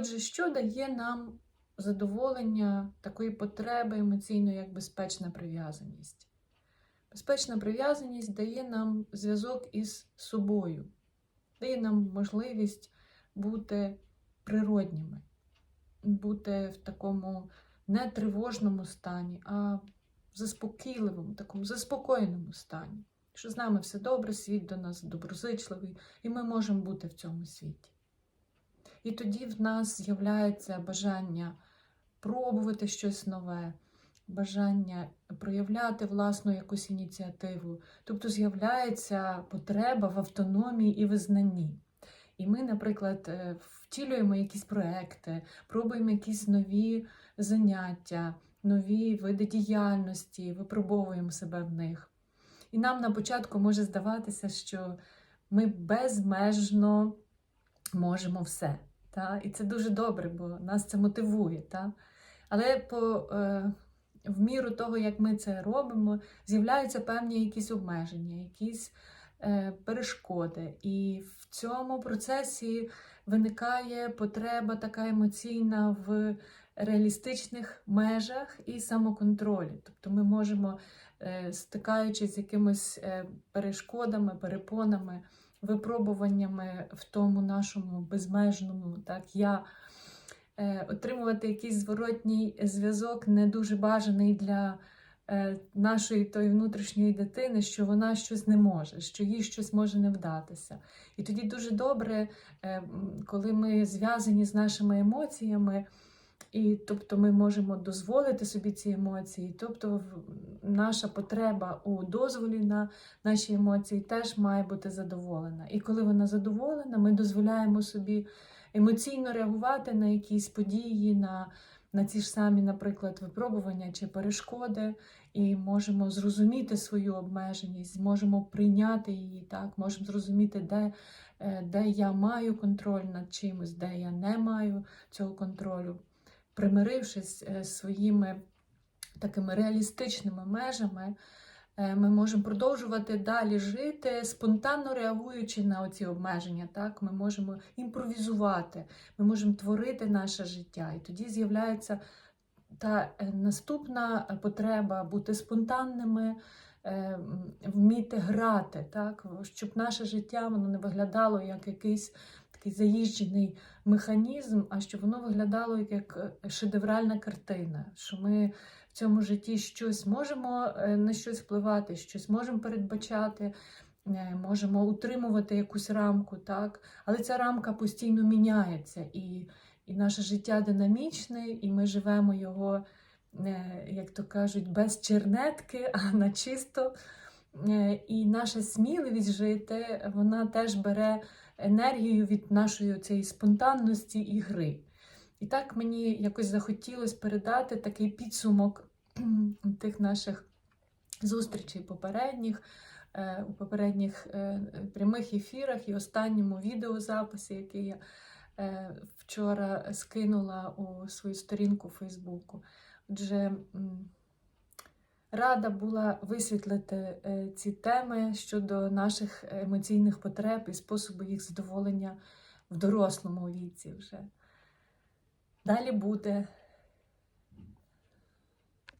Отже, що дає нам задоволення такої потреби емоційної, як безпечна прив'язаність? Безпечна прив'язаність дає нам зв'язок із собою, дає нам можливість бути природніми, бути в такому не тривожному стані, а в заспокійливому, такому заспокоєному стані. Що з нами все добре, світ до нас доброзичливий, і ми можемо бути в цьому світі. І тоді в нас з'являється бажання пробувати щось нове, бажання проявляти власну якусь ініціативу. Тобто з'являється потреба в автономії і визнанні. І ми, наприклад, е, втілюємо якісь проекти, пробуємо якісь нові заняття, нові види діяльності, випробовуємо себе в них. І нам на початку може здаватися, що ми безмежно можемо все. Та? І це дуже добре, бо нас це мотивує. Та? Але по, е, в міру того, як ми це робимо, з'являються певні якісь обмеження, якісь е, перешкоди. І в цьому процесі виникає потреба така емоційна в реалістичних межах і самоконтролі. Тобто ми можемо, е, стикаючись з якимись е, перешкодами, перепонами, випробуваннями в тому нашому безмежному так, я. е, Отримувати якийсь зворотній зв'язок не дуже бажаний для е, нашої тої внутрішньої дитини, що вона щось не може, що їй щось може не вдатися. І тоді дуже добре, е, коли ми зв'язані з нашими емоціями, і тобто ми можемо дозволити собі ці емоції, тобто наша потреба у дозволі на наші емоції теж має бути задоволена. І коли вона задоволена, ми дозволяємо собі емоційно реагувати на якісь події, на, на ці ж самі, наприклад, випробування чи перешкоди, і можемо зрозуміти свою обмеженість, можемо прийняти її, так, можемо зрозуміти, де, е, де я маю контроль над чимось, де я не маю цього контролю, примирившись е, з своїми такими реалістичними межами. е, Ми можемо продовжувати далі жити, спонтанно реагуючи на ці обмеження. Так? Ми можемо імпровізувати, ми можемо творити наше життя. І тоді з'являється та е, наступна потреба бути спонтанними, вміти грати, так? щоб наше життя воно не виглядало як якийсь такий заїжджений механізм, а щоб воно виглядало як, е, шедевральна картина. Що ми в цьому житті щось можемо е, на щось впливати, щось можемо передбачати. е, Можемо утримувати якусь рамку, так? але ця рамка постійно міняється, і, і наше життя динамічне, і ми живемо його, як то кажуть, без чернетки, а на чисто. Е, І наша сміливість жити, вона теж бере енергію від нашої цієї спонтанності і гри. І так мені якось захотілося передати такий підсумок тих наших зустрічей попередніх, е, у попередніх е, прямих ефірах і останньому відеозаписі, який я вчора скинула у свою сторінку Фейсбуку. Отже, рада була висвітлити е, ці теми щодо наших емоційних потреб і способу їх задоволення в дорослому віці вже. Далі буде.